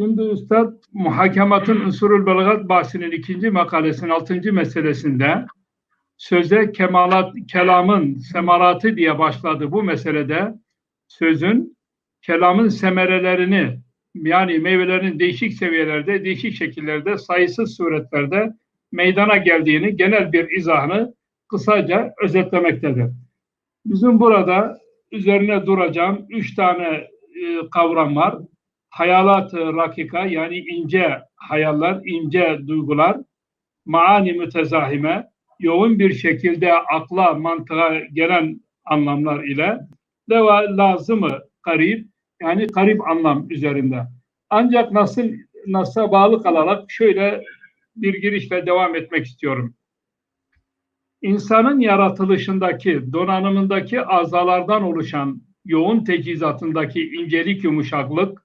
Şimdi Üstad Muhakematın Unsurul Belagat bahsinin ikinci makalesinin altıncı meselesinde söze kemalat, kelamın semaratı diye başladı bu meselede sözün kelamın semerelerini yani meyvelerinin değişik seviyelerde, değişik şekillerde, sayısız suretlerde meydana geldiğini genel bir izahını kısaca özetlemektedir. Bizim burada üzerine duracağım üç tane e, kavram var. Hayalat rakika yani ince hayaller, ince duygular, maani mütezahime, yoğun bir şekilde akla, mantığa gelen anlamlar ile deva lazımı garip yani garip anlam üzerinde. Ancak nasıl nasıl bağlı kalarak şöyle bir girişle devam etmek istiyorum. İnsanın yaratılışındaki, donanımındaki azalardan oluşan yoğun tecizatındaki incelik, yumuşaklık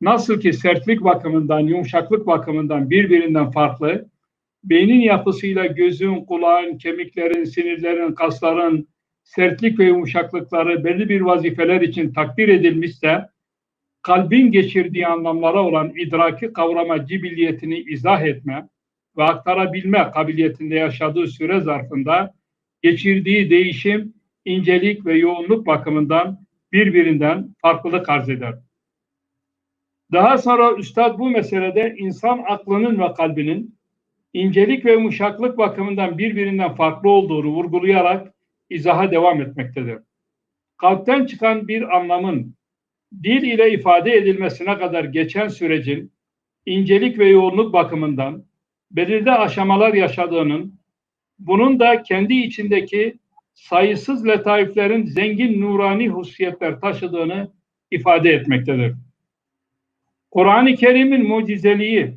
nasıl ki sertlik bakımından, yumuşaklık bakımından birbirinden farklı, beynin yapısıyla gözün, kulağın, kemiklerin, sinirlerin, kasların sertlik ve yumuşaklıkları belli bir vazifeler için takdir edilmişse, kalbin geçirdiği anlamlara olan idraki kavrama cibilliyetini izah etme ve aktarabilme kabiliyetinde yaşadığı süre zarfında geçirdiği değişim, incelik ve yoğunluk bakımından birbirinden farklılık arz eder. Daha sonra Üstad bu meselede insan aklının ve kalbinin incelik ve yumuşaklık bakımından birbirinden farklı olduğunu vurgulayarak izaha devam etmektedir. Kalpten çıkan bir anlamın dil ile ifade edilmesine kadar geçen sürecin incelik ve yoğunluk bakımından belirli aşamalar yaşadığının, bunun da kendi içindeki sayısız letaiflerin zengin nurani hususiyetler taşıdığını ifade etmektedir. Kur'an-ı Kerim'in mucizeliği,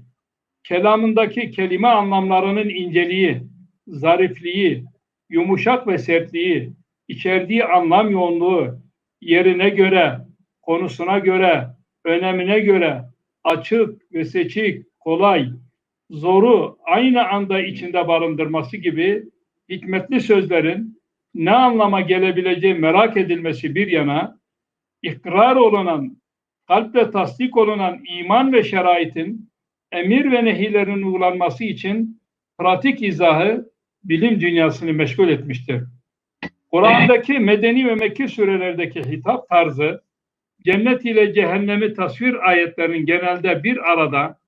kelamındaki kelime anlamlarının inceliği, zarifliği, yumuşak ve sertliği, içerdiği anlam yoğunluğu, yerine göre, konusuna göre, önemine göre açık ve seçik, kolay, zoru aynı anda içinde barındırması gibi hikmetli sözlerin ne anlama gelebileceği merak edilmesi bir yana, ikrar olunan, kalple tasdik olunan iman ve şeraitin emir ve nehilerin uygulanması için pratik izahı bilim dünyasını meşgul etmiştir. Kur'an'daki medeni ve Mekki surelerdeki hitap tarzı cennet ile cehennemi tasvir ayetlerinin genelde bir arada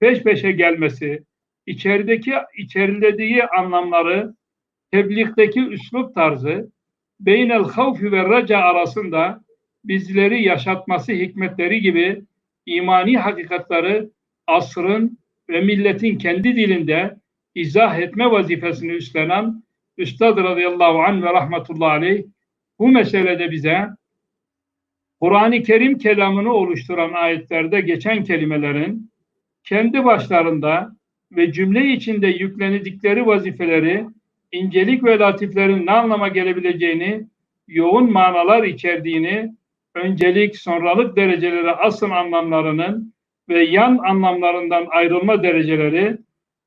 peş peşe gelmesi, içerideki içerilediği anlamları tebliğdeki üslup tarzı beynel havfi ve raca arasında bizleri yaşatması hikmetleri gibi imani hakikatları asrın ve milletin kendi dilinde izah etme vazifesini üstlenen Üstad radıyallahu anh ve rahmetullahi aleyh bu meselede bize Kur'an-ı Kerim kelamını oluşturan ayetlerde geçen kelimelerin kendi başlarında ve cümle içinde yüklenildikleri vazifeleri, incelik ve latiflerin ne anlama gelebileceğini, yoğun manalar içerdiğini, öncelik, sonralık dereceleri asıl anlamlarının ve yan anlamlarından ayrılma dereceleri,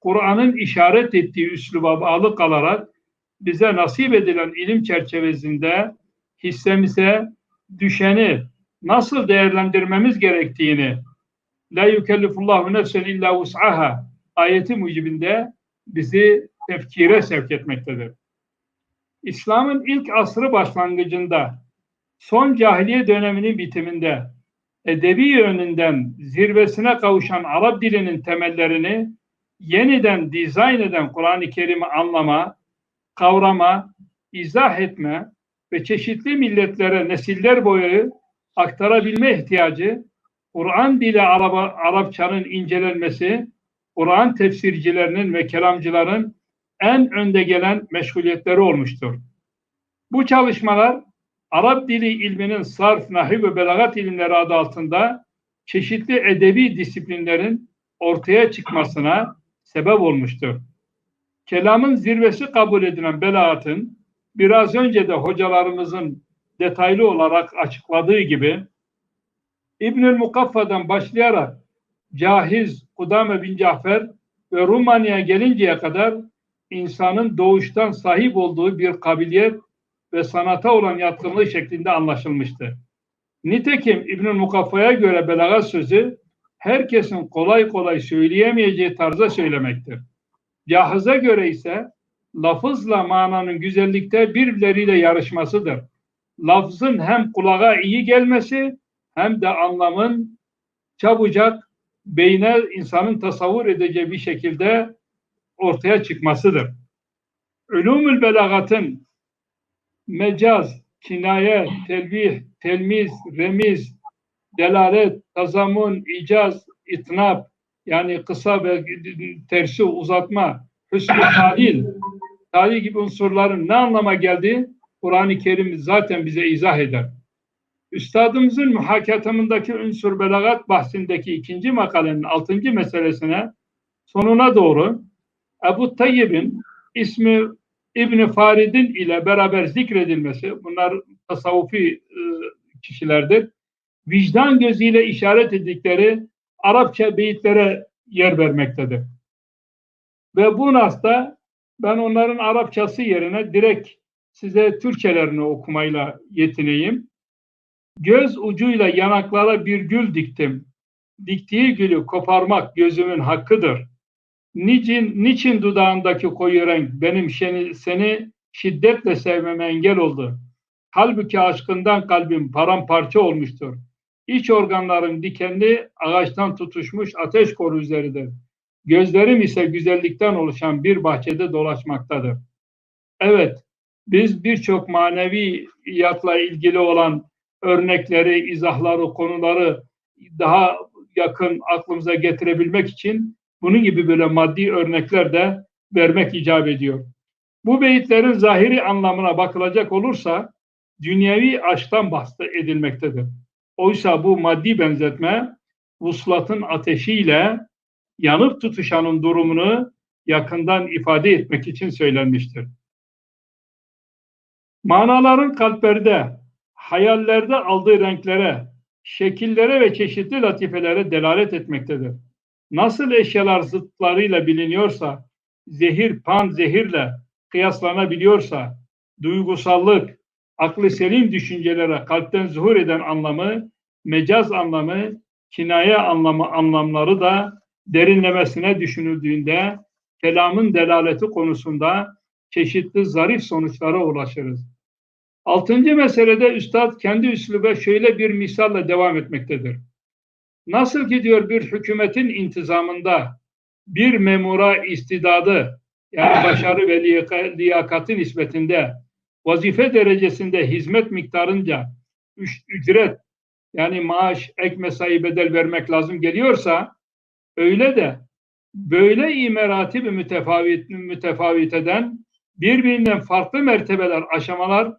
Kur'an'ın işaret ettiği üsluba bağlı kalarak bize nasip edilen ilim çerçevesinde hissemize düşeni nasıl değerlendirmemiz gerektiğini La yukellifullahu nefsen illa vus'aha ayeti mucibinde bizi tefkire sevk etmektedir. İslam'ın ilk asrı başlangıcında son cahiliye döneminin bitiminde edebi yönünden zirvesine kavuşan Arap dilinin temellerini yeniden dizayn eden Kur'an-ı Kerim'i anlama, kavrama, izah etme ve çeşitli milletlere nesiller boyu aktarabilme ihtiyacı Kur'an dili Araba, Arapçanın incelenmesi, Kur'an tefsircilerinin ve kelamcıların en önde gelen meşguliyetleri olmuştur. Bu çalışmalar Arap dili ilminin sarf, nahiv ve belagat ilimleri adı altında çeşitli edebi disiplinlerin ortaya çıkmasına sebep olmuştur. Kelamın zirvesi kabul edilen belaatın biraz önce de hocalarımızın detaylı olarak açıkladığı gibi İbnül Mukaffa'dan başlayarak Cahiz, Kudame bin Cafer ve Rumani'ye gelinceye kadar insanın doğuştan sahip olduğu bir kabiliyet ve sanata olan yatkınlığı şeklinde anlaşılmıştı. Nitekim İbnül Mukaffa'ya göre belagat sözü herkesin kolay kolay söyleyemeyeceği tarzda söylemektir. Cahıza göre ise lafızla mananın güzellikte birbirleriyle yarışmasıdır. Lafzın hem kulağa iyi gelmesi hem de anlamın çabucak beyne insanın tasavvur edeceği bir şekilde ortaya çıkmasıdır. Ulumül belagatın mecaz, kinaye, telvih, telmiz, remiz, delalet, tazamun, icaz, itnab yani kısa ve tersi uzatma, hüsnü talil, talil gibi unsurların ne anlama geldiği Kur'an-ı Kerim zaten bize izah eder. Üstadımızın muhakatamındaki ünsur belagat bahsindeki ikinci makalenin altıncı meselesine sonuna doğru Ebu Tayyib'in ismi İbni Farid'in ile beraber zikredilmesi, bunlar tasavvufi e, kişilerdir. Vicdan gözüyle işaret ettikleri Arapça beyitlere yer vermektedir. Ve bu nasta ben onların Arapçası yerine direkt size Türkçelerini okumayla yetineyim. Göz ucuyla yanaklara bir gül diktim. Diktiği gülü koparmak gözümün hakkıdır. Niçin, niçin dudağındaki koyu renk benim seni, seni şiddetle sevmeme engel oldu. Halbuki aşkından kalbim paramparça olmuştur. İç organlarım dikenli, ağaçtan tutuşmuş ateş koru üzeridir. Gözlerim ise güzellikten oluşan bir bahçede dolaşmaktadır. Evet, biz birçok maneviyatla ilgili olan örnekleri, izahları, konuları daha yakın aklımıza getirebilmek için bunun gibi böyle maddi örnekler de vermek icap ediyor. Bu beyitlerin zahiri anlamına bakılacak olursa dünyevi aşktan bahsedilmektedir. Oysa bu maddi benzetme vuslatın ateşiyle yanıp tutuşanın durumunu yakından ifade etmek için söylenmiştir. Manaların kalplerde, hayallerde aldığı renklere, şekillere ve çeşitli latifelere delalet etmektedir. Nasıl eşyalar zıtlarıyla biliniyorsa, zehir pan zehirle kıyaslanabiliyorsa, duygusallık, aklı selim düşüncelere kalpten zuhur eden anlamı, mecaz anlamı, kinaye anlamı anlamları da derinlemesine düşünüldüğünde kelamın delaleti konusunda çeşitli zarif sonuçlara ulaşırız. Altıncı meselede üstad kendi üsluba şöyle bir misalle devam etmektedir. Nasıl ki diyor bir hükümetin intizamında bir memura istidadı yani başarı ve liyakati nispetinde vazife derecesinde hizmet miktarınca ücret yani maaş, ek mesai bedel vermek lazım geliyorsa öyle de böyle imerati bir mütefavit, mütefavit eden birbirinden farklı mertebeler, aşamalar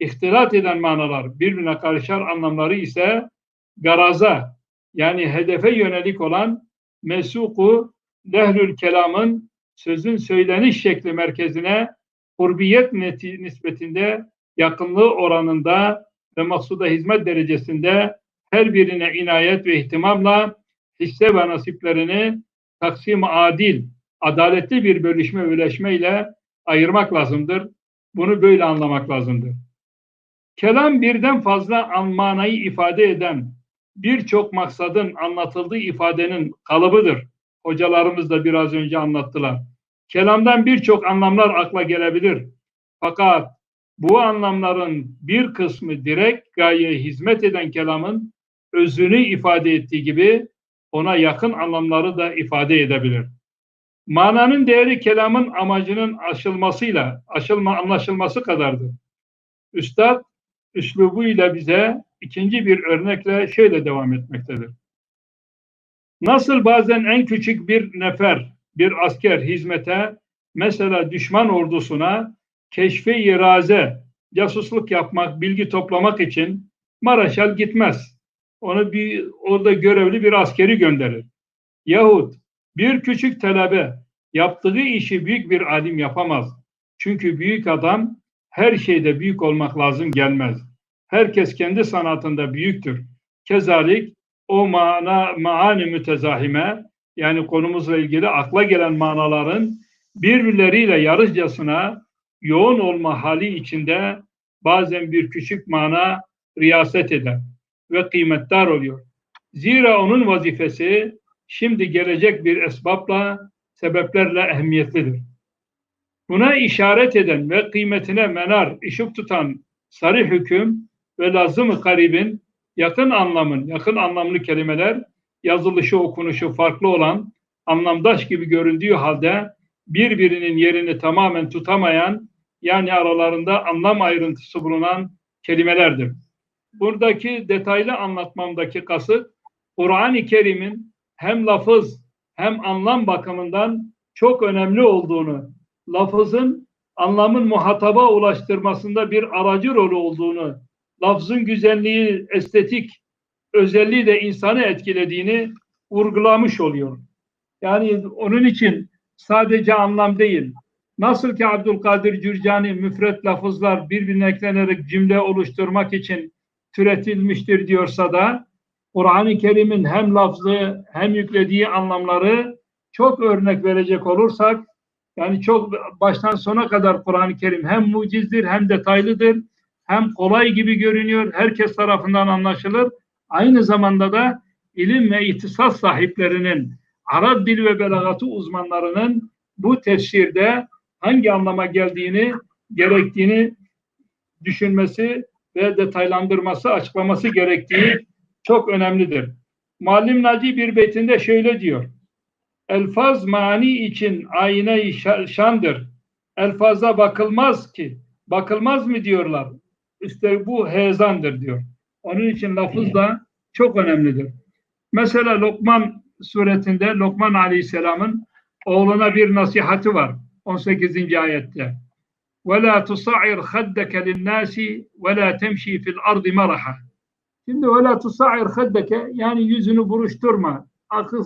ihtilat eden manalar, birbirine karışar anlamları ise garaza yani hedefe yönelik olan mesuku lehlül kelamın sözün söyleniş şekli merkezine kurbiyet nispetinde yakınlığı oranında ve maksuda hizmet derecesinde her birine inayet ve ihtimamla hisse ve nasiplerini taksim adil, adaletli bir bölüşme birleşme ile ayırmak lazımdır. Bunu böyle anlamak lazımdır. Kelam birden fazla manayı ifade eden birçok maksadın anlatıldığı ifadenin kalıbıdır. Hocalarımız da biraz önce anlattılar. Kelamdan birçok anlamlar akla gelebilir. Fakat bu anlamların bir kısmı direkt gayeye hizmet eden kelamın özünü ifade ettiği gibi ona yakın anlamları da ifade edebilir. Mananın değeri kelamın amacının aşılmasıyla, aşılma, anlaşılması kadardır. Üstad üslubuyla bize ikinci bir örnekle şöyle devam etmektedir. Nasıl bazen en küçük bir nefer, bir asker hizmete, mesela düşman ordusuna keşfe iraze, casusluk yapmak, bilgi toplamak için Maraşal gitmez. Onu bir orada görevli bir askeri gönderir. Yahut bir küçük talebe yaptığı işi büyük bir alim yapamaz. Çünkü büyük adam her şeyde büyük olmak lazım gelmez. Herkes kendi sanatında büyüktür. Kezalik o mana maani mütezahime yani konumuzla ilgili akla gelen manaların birbirleriyle yarışcasına yoğun olma hali içinde bazen bir küçük mana riyaset eder ve kıymetdar oluyor. Zira onun vazifesi şimdi gelecek bir esbabla, sebeplerle ehemmiyetlidir. Buna işaret eden ve kıymetine menar, ışık tutan sarı hüküm ve lazım-ı garibin yakın anlamın, yakın anlamlı kelimeler yazılışı okunuşu farklı olan anlamdaş gibi göründüğü halde birbirinin yerini tamamen tutamayan yani aralarında anlam ayrıntısı bulunan kelimelerdir. Buradaki detaylı anlatmamdaki kasıt Kur'an-ı Kerim'in hem lafız hem anlam bakımından çok önemli olduğunu, lafızın anlamın muhataba ulaştırmasında bir aracı rolü olduğunu, lafzın güzelliği, estetik özelliği de insanı etkilediğini vurgulamış oluyor. Yani onun için sadece anlam değil, nasıl ki Abdülkadir Cürcani müfret lafızlar birbirine eklenerek cümle oluşturmak için türetilmiştir diyorsa da Kur'an-ı Kerim'in hem lafzı hem yüklediği anlamları çok örnek verecek olursak yani çok baştan sona kadar Kur'an-ı Kerim hem mucizdir hem detaylıdır hem kolay gibi görünüyor herkes tarafından anlaşılır aynı zamanda da ilim ve ihtisas sahiplerinin Arap dil ve belagatı uzmanlarının bu tefsirde hangi anlama geldiğini gerektiğini düşünmesi ve detaylandırması, açıklaması gerektiği çok önemlidir. Muallim Naci bir beytinde şöyle diyor. Elfaz mani için ayna şandır. Elfaza bakılmaz ki. Bakılmaz mı diyorlar İşte bu hezandır diyor. Onun için lafız da çok önemlidir. Mesela Lokman suretinde Lokman Aleyhisselam'ın oğluna bir nasihati var. 18. ayette. وَلَا تُصَعِرْ خَدَّكَ لِلنَّاسِ وَلَا تَمْشِي فِي الْأَرْضِ مَرَحًا Şimdi وَلَا تُصَعِرْ خَدَّكَ yani yüzünü buruşturma, asık,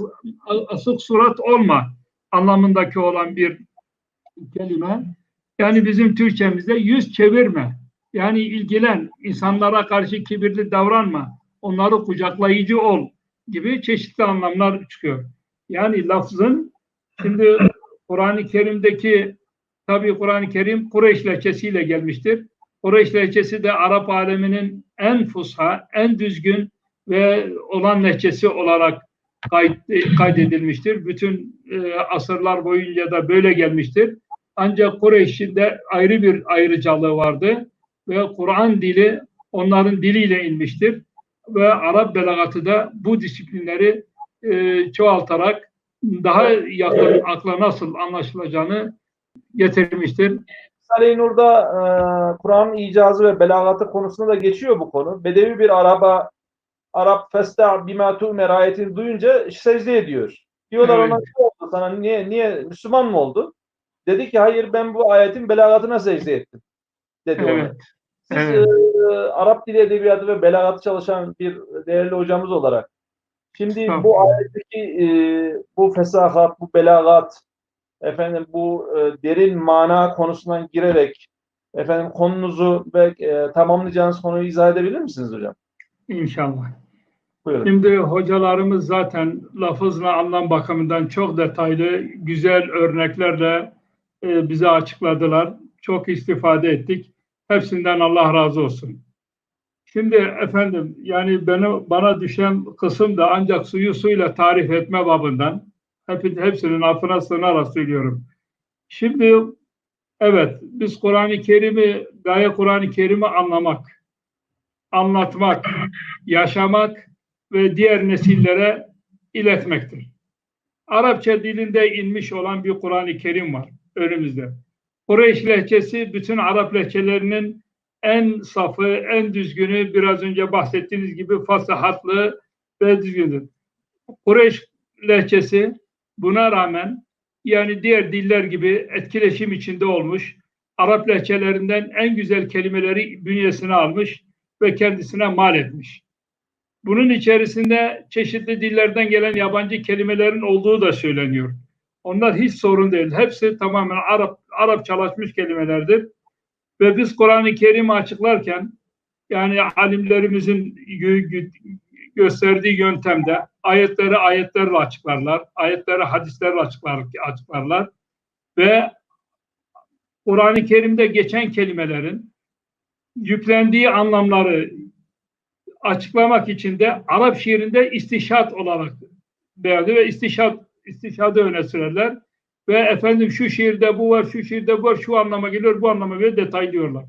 asık surat olma anlamındaki olan bir kelime. Yani bizim Türkçemizde yüz çevirme. Yani ilgilen, insanlara karşı kibirli davranma, onları kucaklayıcı ol gibi çeşitli anlamlar çıkıyor. Yani lafzın şimdi Kur'an-ı Kerim'deki tabi Kur'an-ı Kerim Kureyş lehçesiyle gelmiştir. Kureyş lehçesi de Arap aleminin en fusha, en düzgün ve olan lehçesi olarak kaydedilmiştir. Bütün e, asırlar boyunca da böyle gelmiştir. Ancak Kureyş'in de ayrı bir ayrıcalığı vardı ve Kur'an dili onların diliyle inmiştir ve Arap belagatı da bu disiplinleri e, çoğaltarak daha yakın akla nasıl anlaşılacağını getirmiştir. Risale-i Nur'da e, Kur'an'ın icazı ve belagatı konusunda da geçiyor bu konu. Bedevi bir Arap'a Arap festa bima tu'mer ayetini duyunca secde ediyor. Diyorlar Evet. ona ne oldu sana niye niye Müslüman mı oldu? Dedi ki hayır ben bu ayetin belagatına secde ettim. Dedi ona. Siz Evet. e, Arap dili edebiyatı ve belagatı çalışan bir değerli hocamız olarak şimdi bu ayetteki e, bu fesahat, bu belagat efendim bu e, derin mana konusundan girerek efendim konunuzu ve e, tamamlayacağınız konuyu izah edebilir misiniz hocam? İnşallah. Buyurun. Şimdi hocalarımız zaten lafızla anlam bakımından çok detaylı, güzel örneklerle e, bize açıkladılar. Çok istifade ettik. Hepsinden Allah razı olsun. Şimdi efendim yani beni, bana düşen kısım da ancak suyu suyla tarif etme babından hep, hepsinin affına sığınarak söylüyorum. Şimdi evet biz Kur'an-ı Kerim'i gaye Kur'an-ı Kerim'i anlamak, anlatmak, yaşamak ve diğer nesillere iletmektir. Arapça dilinde inmiş olan bir Kur'an-ı Kerim var önümüzde. Kureyş lehçesi bütün Arap lehçelerinin en safı, en düzgünü biraz önce bahsettiğiniz gibi fasahatlı ve düzgündür. Kureyş lehçesi buna rağmen yani diğer diller gibi etkileşim içinde olmuş, Arap lehçelerinden en güzel kelimeleri bünyesine almış ve kendisine mal etmiş. Bunun içerisinde çeşitli dillerden gelen yabancı kelimelerin olduğu da söyleniyor. Onlar hiç sorun değil. Hepsi tamamen Arap Arapçalaşmış kelimelerdir. Ve biz Kur'an-ı Kerim'i açıklarken yani alimlerimizin gö- gö- gösterdiği yöntemde ayetleri ayetlerle açıklarlar. Ayetleri hadislerle açıklar, açıklarlar. Ve Kur'an-ı Kerim'de geçen kelimelerin yüklendiği anlamları açıklamak için de Arap şiirinde istişat olarak beyanı ve istişat, istişadı öne sürerler. Ve efendim şu şiirde bu var, şu şiirde bu var, şu anlama geliyor, bu anlama geliyor detaylıyorlar.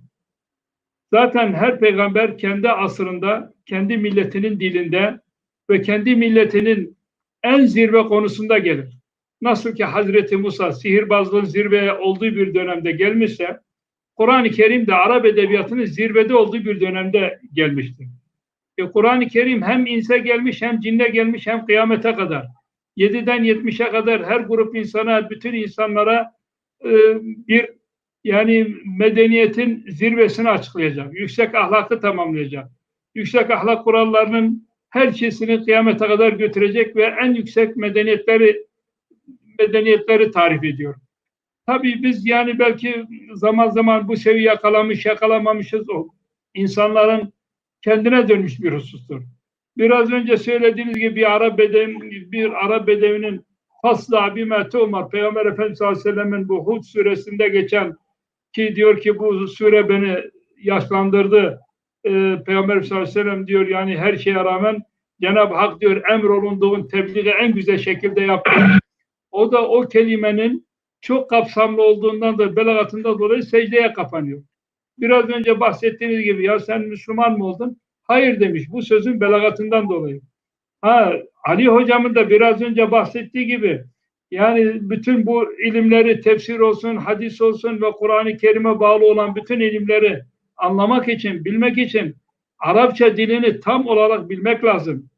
Zaten her peygamber kendi asrında, kendi milletinin dilinde ve kendi milletinin en zirve konusunda gelir. Nasıl ki Hazreti Musa sihirbazlığın zirveye olduğu bir dönemde gelmişse, Kur'an-ı Kerim de Arap edebiyatının zirvede olduğu bir dönemde gelmiştir. E, Kur'an-ı Kerim hem inse gelmiş, hem cinne gelmiş, hem kıyamete kadar. 7'den 70'e kadar her grup insana, bütün insanlara e, bir yani medeniyetin zirvesini açıklayacak. Yüksek ahlakı tamamlayacak. Yüksek ahlak kurallarının her şeysini kıyamete kadar götürecek ve en yüksek medeniyetleri medeniyetleri tarif ediyor. Tabii biz yani belki zaman zaman bu seviye yakalamış, yakalamamışız o. insanların kendine dönmüş bir husustur. Biraz önce söylediğiniz gibi bir Arap bedevi, bir Arap bedevinin fasla bime tu'mar Peygamber Efendimiz sallallahu aleyhi ve sellem'in bu Hud suresinde geçen ki diyor ki bu sure beni yaşlandırdı. Ee, Peygamber sallallahu aleyhi ve sellem diyor yani her şeye rağmen Cenab-ı Hak diyor emrolunduğun tebliği en güzel şekilde yaptı. O da o kelimenin çok kapsamlı olduğundan da belagatından dolayı secdeye kapanıyor. Biraz önce bahsettiğiniz gibi ya sen Müslüman mı oldun? Hayır demiş bu sözün belagatından dolayı. Ha, Ali hocamın da biraz önce bahsettiği gibi yani bütün bu ilimleri tefsir olsun, hadis olsun ve Kur'an-ı Kerim'e bağlı olan bütün ilimleri anlamak için, bilmek için Arapça dilini tam olarak bilmek lazım.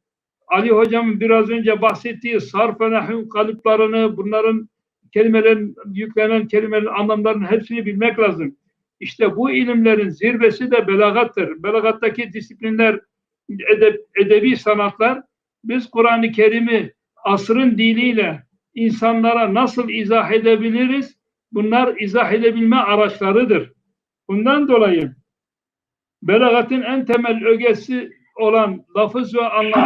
Ali hocamın biraz önce bahsettiği sarf ve nahv kalıplarını, bunların kelimelerin, yüklenen kelimelerin anlamlarının hepsini bilmek lazım. İşte bu ilimlerin zirvesi de belagattır. Belagattaki disiplinler, edeb, edebi sanatlar, biz Kur'an-ı Kerim'i asrın diliyle insanlara nasıl izah edebiliriz? Bunlar izah edebilme araçlarıdır. Bundan dolayı belagatın en temel ögesi olan lafız ve anlam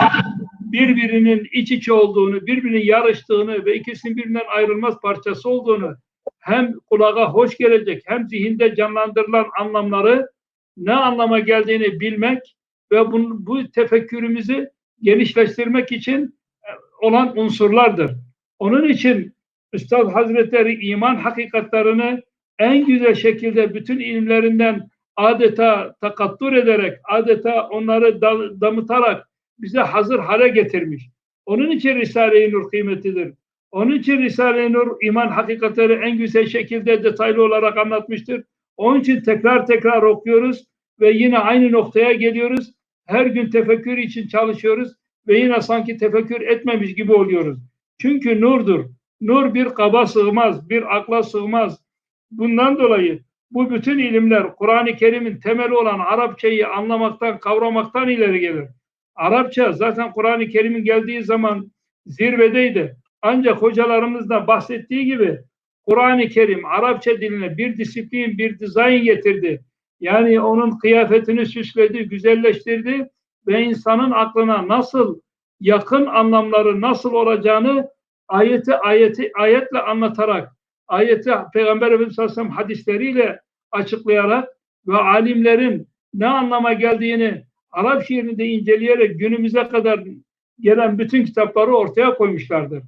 birbirinin iç içe olduğunu, birbirinin yarıştığını ve ikisinin birbirinden ayrılmaz parçası olduğunu hem kulağa hoş gelecek hem zihinde canlandırılan anlamları ne anlama geldiğini bilmek ve bu, bu tefekkürümüzü genişleştirmek için olan unsurlardır. Onun için Üstad Hazretleri iman hakikatlerini en güzel şekilde bütün ilimlerinden adeta takattur ederek, adeta onları damıtarak bize hazır hale getirmiş. Onun için Risale-i Nur kıymetidir. Onun için Risale-i Nur iman hakikatleri en güzel şekilde detaylı olarak anlatmıştır. Onun için tekrar tekrar okuyoruz ve yine aynı noktaya geliyoruz. Her gün tefekkür için çalışıyoruz ve yine sanki tefekkür etmemiş gibi oluyoruz. Çünkü nurdur. Nur bir kaba sığmaz, bir akla sığmaz. Bundan dolayı bu bütün ilimler Kur'an-ı Kerim'in temeli olan Arapçayı anlamaktan, kavramaktan ileri gelir. Arapça zaten Kur'an-ı Kerim'in geldiği zaman zirvedeydi. Ancak hocalarımız da bahsettiği gibi Kur'an-ı Kerim Arapça diline bir disiplin, bir dizayn getirdi. Yani onun kıyafetini süsledi, güzelleştirdi ve insanın aklına nasıl yakın anlamları nasıl olacağını ayeti ayeti ayetle anlatarak, ayeti Peygamber Efendimiz Aleyhisselam hadisleriyle açıklayarak ve alimlerin ne anlama geldiğini Arap şiirini de inceleyerek günümüze kadar gelen bütün kitapları ortaya koymuşlardır.